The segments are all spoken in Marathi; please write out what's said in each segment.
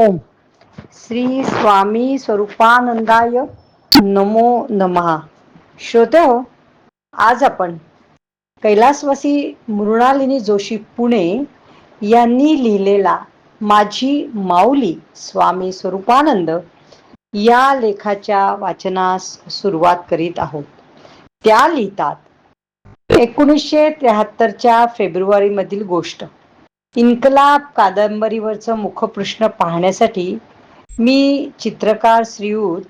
ओम. श्री स्वामी स्वरूपानंदाय नमो नमहा श्रोते हो आज आपण कैलासवासी मृणालिनी जोशी पुणे यांनी लिहिलेला माझी माऊली स्वामी स्वरूपानंद या लेखाच्या वाचनास सुरुवात करीत आहोत. त्या लिहितात एकोणीसशे त्र्याहत्तरच्या फेब्रुवारीमधील गोष्ट. इन्कलाब कादंबरीवरचं मुखपृष्ठ पाहण्यासाठी मी चित्रकार श्रीयुत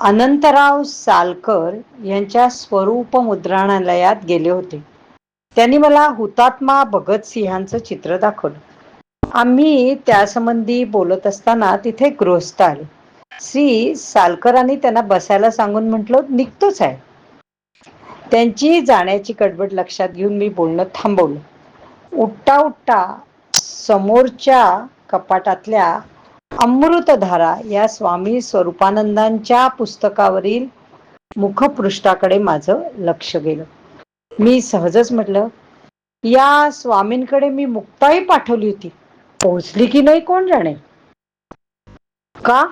अनंतराव सालकर यांच्या स्वरूप मुद्रणालयात गेले होते. त्यांनी मला हुतात्मा भगतसिंहांचं चित्र दाखवलं. आम्ही त्यासंबंधी बोलत असताना तिथे गृहस्थ आले. श्री सालकरांनी त्यांना बसायला सांगून म्हटलं निघतोच आहे. त्यांची जाण्याची कडबड लक्षात घेऊन मी बोलणं थांबवलं. उठता उठता समोरच्या कपाटातल्या अमृतधारा या स्वामी स्वरूपानंदांच्या पुस्तकावरील मुखपृष्ठाकडे माझं लक्ष गेलं. मी सहजच म्हटलं या स्वामींकडे मी मुक्ताही पाठवली होती. पोहोचली की नाही कोण जाणे? का?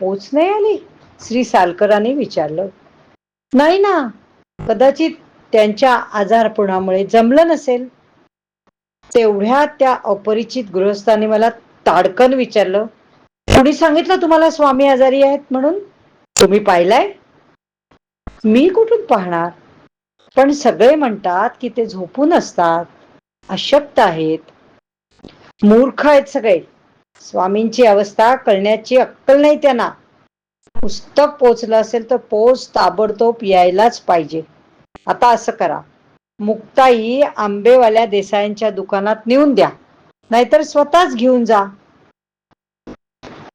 पोच नाही आली? श्री सालकरांनी विचारलं. नाही ना. कदाचित त्यांच्या आजारपणामुळे जमलं नसेल. तेवढ्या त्या अपरिचित गृहस्थांनी मला ताडकन विचारलं कुणी सांगितलं तुम्हाला स्वामी आजारी आहेत म्हणून? तुम्ही पाहिलाय? मी कुठून पाहणार? पण सगळे म्हणतात की ते झोपून असतात अशक्त आहेत. मूर्ख आहेत सगळे. स्वामींची अवस्था कळण्याची अक्कल नाही त्यांना. पुस्तक पोचलं असेल तर पोच ताबडतोब यायलाच पाहिजे. आता असं करा. मुक्ताई आंबेवाल्या देसायांच्या दुकानात नेऊन द्या. नाहीतर स्वतःच घेऊन जा.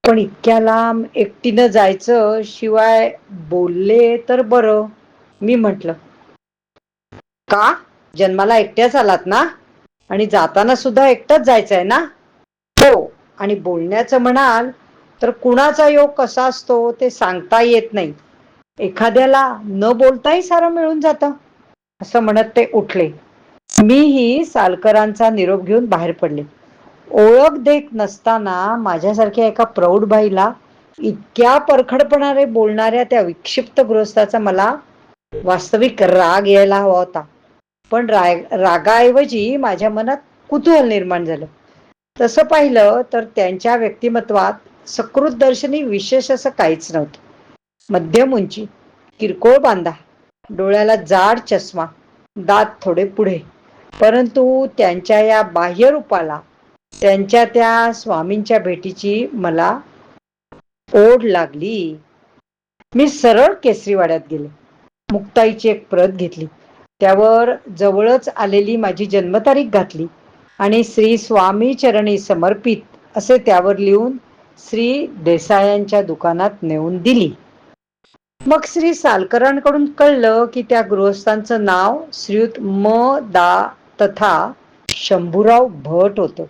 पण इतक्या लांब एकटीनं जायचं शिवाय बोलले तर बरं मी म्हटलं. का? जन्माला एकट्याच आलात ना? आणि जाताना सुद्धा एकटंच जायचंय ना? हो. आणि बोलण्याचं म्हणाल तर कुणाचा योग कसा असतो ते सांगता येत नाही. एखाद्याला न बोलताही सारं मिळून जातं. असं म्हणत ते उठले. मीही सालकरांचा निरोप घेऊन बाहेर पडले. ओळख देत नसताना माझ्यासारख्या एका प्रौढ बाईला इतक्या परखडपणाने बोलणाऱ्या त्या विक्षिप्त गृहस्थाचा मला वास्तविक राग यायला हवा होता. पण राग रागाऐवजी माझ्या मनात कुतूहल निर्माण झालं. तसं पाहिलं तर त्यांच्या व्यक्तिमत्वात सकृत दर्शनी विशेष असं काहीच नव्हतं. मध्यम उंची किरकोळ बांधा. डोळ्याला जाड चष्मा दात थोडे पुढे. परंतु त्यांच्या या बाह्यरूपाला त्यांच्या त्या स्वामींच्या भेटीची मला ओढ लागली. मी सरळ केसरीवाड्यात गेले. मुक्ताईची एक प्रत घेतली. त्यावर जवळच आलेली माझी जन्मतारीख घातली आणि श्री स्वामी चरणी समर्पित असे त्यावर लिहून श्री देसायांच्या दुकानात नेऊन दिली. मग श्री सालकरांकडून कळलं की त्या गृहस्थांचं नाव श्रीयुत म दा तथा शंभूराव भट होतं.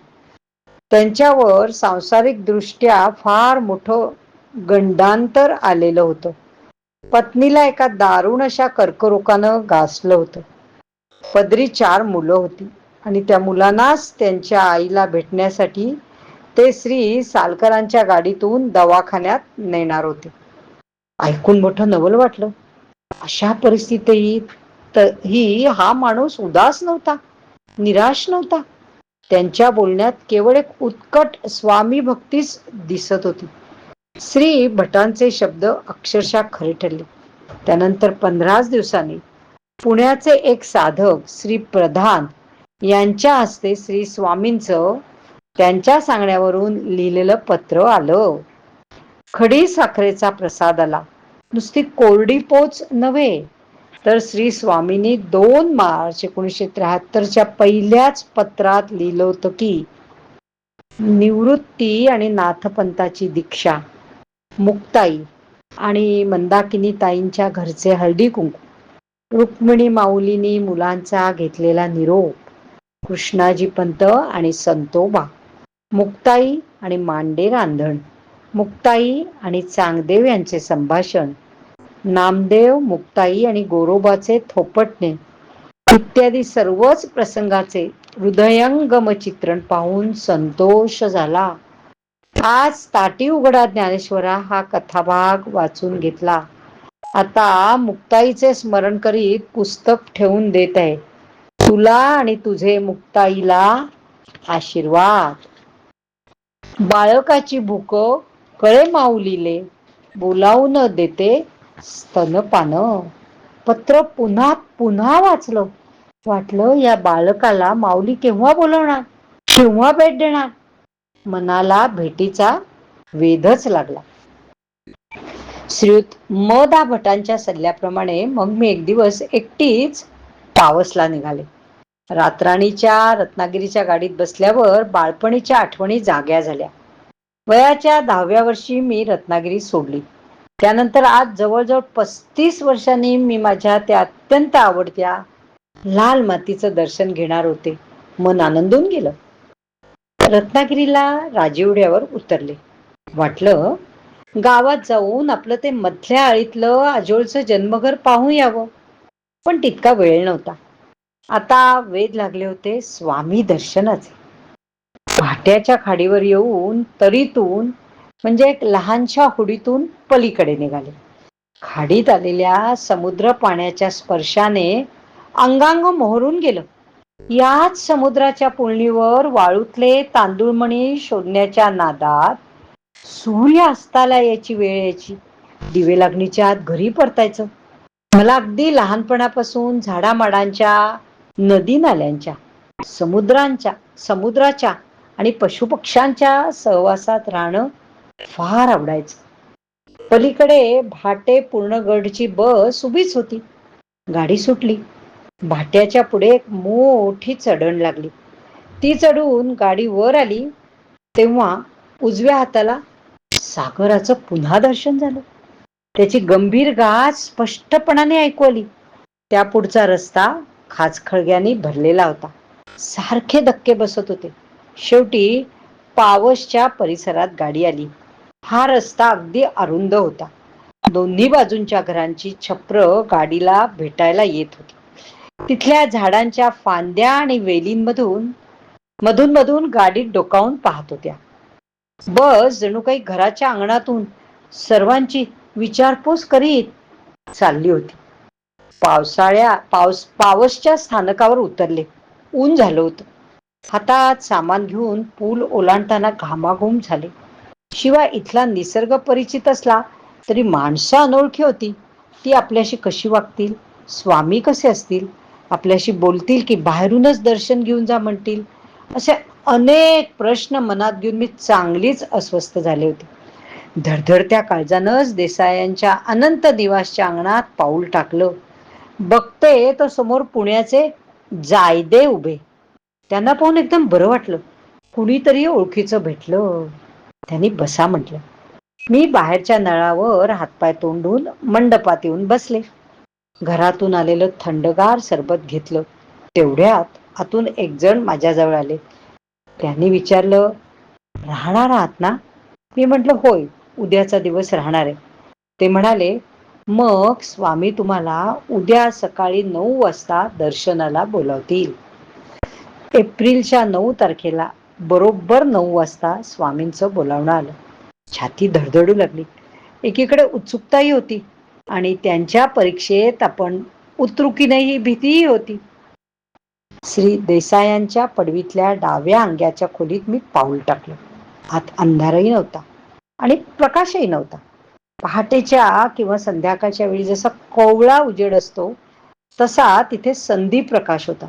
त्यांच्यावर सांसारिक दृष्ट्या फार मोठं गंडांतर आलेलं होतं. पत्नीला एका दारुण अशा कर्करोगानं गासलं होतं. पदरी चार मुलं होती आणि त्या मुलांनाच त्यांच्या आईला भेटण्यासाठी ते श्री सालकरांच्या गाडीतून दवाखान्यात नेणार होते. ऐकून मोठं नवल वाटलं. अशा परिस्थितीत ही हा माणूस उदास नव्हता निराश नव्हता. त्यांच्या बोलण्यात केवळ एक उत्कट स्वामी भक्तीच दिसत होती. श्री भटांचे शब्द अक्षरशः खरे ठरले. त्यानंतर पंधराच दिवसांनी पुण्याचे एक साधक श्री प्रधान यांच्या हस्ते श्री स्वामींचं त्यांच्या सांगण्यावरून लिहिलेलं पत्र आलं. खडी साखरेचा प्रसाद आला. नुसती कोरडी पोच नव्हे तर श्री स्वामींनी दोन मार्च एकोणीसशे त्र्याहत्तरच्या पहिल्याच पत्रात लिहिलं होतं की निवृत्ती आणि नाथपंताची दीक्षा मुक्ताई आणि मंदाकिनी ताईंच्या घरचे हळदी कुंकू रुक्मिणी माऊलीनी मुलांचा घेतलेला निरोप कृष्णाजी पंत आणि संतोबा मुक्ताई आणि मांडे रांधण मुक्ताई आणि चांगदेव यांचे संभाषण. नामदेव मुक्ताई आणि गोरोबाचे थोपटणे. इत्यादी सर्वच प्रसंगाचे हृदयंगम चित्रण पाहून संतोष झाला. आज ताटी उघडा ज्ञानेश्वरा हा कथाभाग वाचून घेतला. आता मुक्ताईचे स्मरण करीत पुस्तक ठेवून देत आहे. तुला आणि तुझे मुक्ताईला आशीर्वाद. बाळकाची भूक कळे माऊलीले बोलावू न देते स्तनपान. पत्र पुन्हा पुन्हा वाचलं. वाटलं या बालकाला माऊली केव्हा बोलवणार? केव्हा भेट देणार? मनाला भेटीचा वेधच लागला. श्रीयुत म दा भटांच्या सल्ल्याप्रमाणे मग मी एक दिवस एकटीच पावसला निघाले. रात्राणीच्या रत्नागिरीच्या गाडीत बसल्यावर बाळपणीच्या आठवणी जाग्या झाल्या. वयाच्या दहाव्या वर्षी मी रत्नागिरी सोडली. त्यानंतर आज जवळजवळ पस्तीस वर्षांनी मी माझ्या त्या अत्यंत आवडत्या लाल मातीचं दर्शन घेणार होते. मन आनंदून गेलं. रत्नागिरीला राजीवड्यावर उतरले. वाटलं गावात जाऊन आपलं ते मधल्या आळीतलं आजोळचं जन्मघर पाहून यावं. पण तितका वेळ नव्हता. आता वेध लागले होते स्वामी दर्शनाचे. भाट्याच्या खाडीवर येऊन तरीतून म्हणजे एक लहानशा हुडीतून पलीकडे निघाले. खाडीत आलेल्या समुद्र पाण्याच्या स्पर्शाने अंगांग मोहरून गेलं. याच समुद्राच्या पुळणीवर वाळूतले तांदूळमणी शोधण्याच्या नादात सूर्य अस्ताला याची वेळ यायची. दिवे लागणीच्या आत घरी परतायचं. मला अगदी लहानपणापासून झाडामाडांच्या नदी नाल्यांच्या समुद्रांच्या समुद्राच्या आणि पशुपक्ष्यांच्या सहवासात राहणं फार आवडायचं. पलीकडे भाटे पूर्णगडची बस उभीच होती. गाडी सुटली. भाट्याच्या पुढे एक मोठी चढण लागली. ती चढून गाडी वर आली. तेव्हा उजव्या हाताला सागराचं पुन्हा दर्शन झालं. त्याची गंभीर गाज स्पष्टपणाने ऐकू आली. त्या पुढचा रस्ता खाचखळग्याने भरलेला होता. सारखे धक्के बसत होते. शेवटी पावसच्या परिसरात गाडी आली. हा रस्ता अगदी अरुंद होता. दोन्ही बाजूंच्या घरांची छप्र गाडीला भेटायला येत होती. तिथल्या झाडांच्या फांद्या आणि वेलींमधून मधून मधून गाडीत डोकावून पाहत होत्या. बस जणू काही घराच्या अंगणातून सर्वांची विचारपूस करीत चालली होती. पावसाळ्या पावस पावसच्या स्थानकावर उतरले. ऊन झालं होतं. हातात सामान घेऊन पूल ओलांडताना घामाघूम झाले. शिवाय इथला निसर्ग परिचित असला तरी माणसं अनोळखी होती. ती आपल्याशी कशी वागतील? स्वामी कसे असतील? आपल्याशी बोलतील की बाहेरूनच दर्शन घेऊन जा म्हणतील? असे अनेक प्रश्न मनात घेऊन मी चांगलीच अस्वस्थ झाले होते. धडधडत्या काळजानच देसायांच्या अनंत निवासच्या अंगणात पाऊल टाकलं. बघते तर समोर पुण्याचे जायदे उभे. त्यांना पाहून एकदम बरं वाटलं. कुणीतरी ओळखीचं भेटलं. त्यांनी बसा म्हटलं. मी बाहेरच्या नळावर हातपाय तोंडून मंडपात येऊन बसले. घरातून आलेलं थंडगार सरबत घेतलं. तेवढ्यात आतून एक जण माझ्याजवळ आले. त्यांनी विचारलं राहणार आहात ना? मी म्हंटल होय उद्याचा दिवस राहणार आहे. ते म्हणाले मग स्वामी तुम्हाला उद्या सकाळी नऊ वाजता दर्शनाला बोलावतील. एप्रिलच्या नऊ तारखेला बरोबर नऊ वाजता स्वामींचं बोलावणं आलं. छाती धडधडू लागली. एकीकडे उत्सुकताही होती आणि त्यांच्या परीक्षेत आपण उतरू की नाही ही भीतीही होती. श्री देसायांच्या पडवीतल्या डाव्या अंग्याच्या खोलीत मी पाऊल टाकलं. आत अंधारही नव्हता आणि प्रकाशही नव्हता. पहाटेच्या किंवा संध्याकाळच्या वेळी जसा कोवळा उजेड असतो तसा तिथे संधी प्रकाश होता.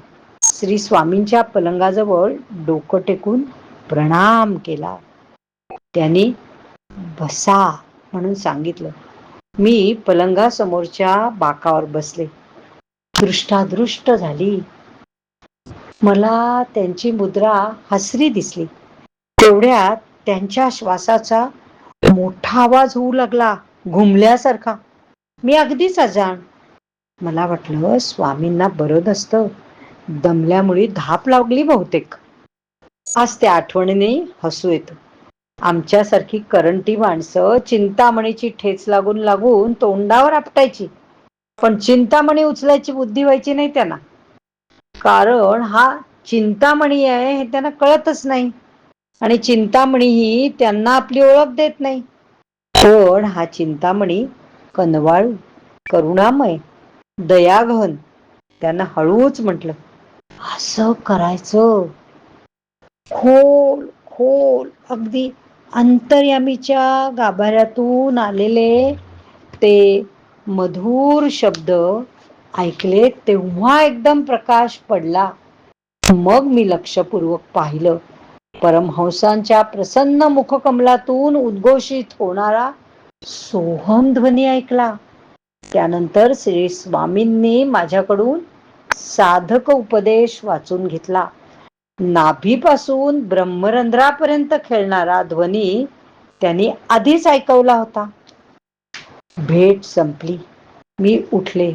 श्री स्वामींच्या पलंगाजवळ डोकं टेकून प्रणाम केला. त्यांनी बसा म्हणून सांगितलं. मी पलंगासमोरच्या बाकावर बसले. दृष्टादृष्ट झाली. मला त्यांची मुद्रा हसरी दिसली. तेवढ्यात त्यांच्या श्वासाचा मोठा आवाज होऊ लागला घुमल्यासारखा. मी अगदीच अजाण. मला वाटलं स्वामींना बरं नसतं. दमल्यामुळे धाप लागली बहुतेक. आज त्या आठवणीने हसू येतं. आमच्यासारखी करंटी माणसं चिंतामणीची ठेच लागून लागून तोंडावर आपटायची. पण चिंतामणी उचलायची बुद्धी व्हायची नाही त्यांना. कारण हा चिंतामणी आहे हे त्यांना कळतच नाही. आणि चिंतामणी ही त्यांना आपली ओळख देत नाही. पण हा चिंतामणी कनवाळू करुणामय दयाघन त्यांना हळूच म्हटलं. असं करायचं. खोल खोल. अगदी अंतर्यामीच्या गाभाऱ्यातून आलेले ते मधुर शब्द ऐकले तेव्हा एकदम प्रकाश पडला. मग मी लक्षपूर्वक पाहिलं. परमहंसांच्या प्रसन्न मुखकमलातून उद्घोषित होणारा सोहम ध्वनी ऐकला. त्यानंतर श्री स्वामींनी माझ्याकडून साधक उपदेश वाचून घेतला. नाभीपासून ब्रह्मरंध्रापर्यंत खेळणारा ध्वनी त्यांनी आधीच ऐकवला होता. भेट संपली. मी उठले.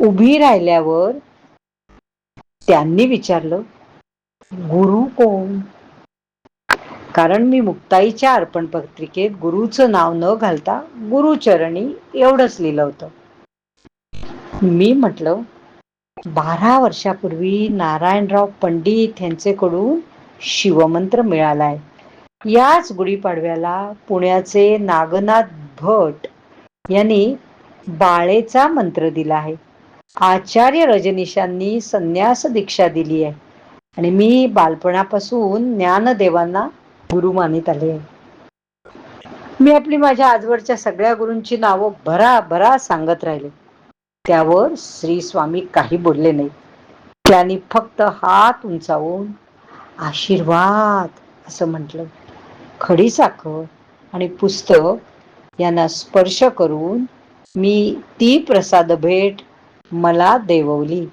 उभी राहिल्यावर त्यांनी विचारलं गुरु कोण? कारण मी मुक्ताईच्या अर्पण पत्रिकेत गुरुचं नाव न घालता गुरुचरणी एवढंच लिहिलं होतं. मी म्हटलं बारा वर्षापूर्वी नारायणराव पंडित यांचेकडून शिवमंत्र मिळालाय. याच गुढीपाडव्याला पुण्याचे नागनाथ भट यांनी बाळेचा मंत्र दिला आहे. आचार्य रजनीशांनी संन्यास दीक्षा दिली आहे. आणि मी बालपणापासून ज्ञानदेवांना गुरु मानित आले मी आपली माझ्या आजवरच्या सगळ्या गुरूंची नावं भरा भरा सांगत राहिले. त्यावर श्री स्वामी काही बोलले नाही. त्यांनी फक्त हात उंचावून आशीर्वाद असं म्हटलं. खडी साखर आणि पुस्तक यांना स्पर्श करून मी ती प्रसाद भेट मला देववली.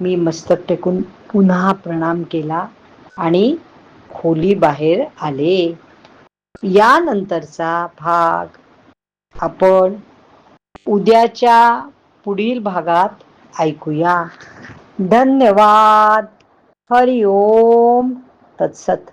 मी मस्तक टेकून पुन्हा प्रणाम केला आणि खोली बाहेर आले. यानंतरचा भाग आपण उद्याच्या पुढील भागात ऐकूया. धन्यवाद. हरि ओम तत्सत.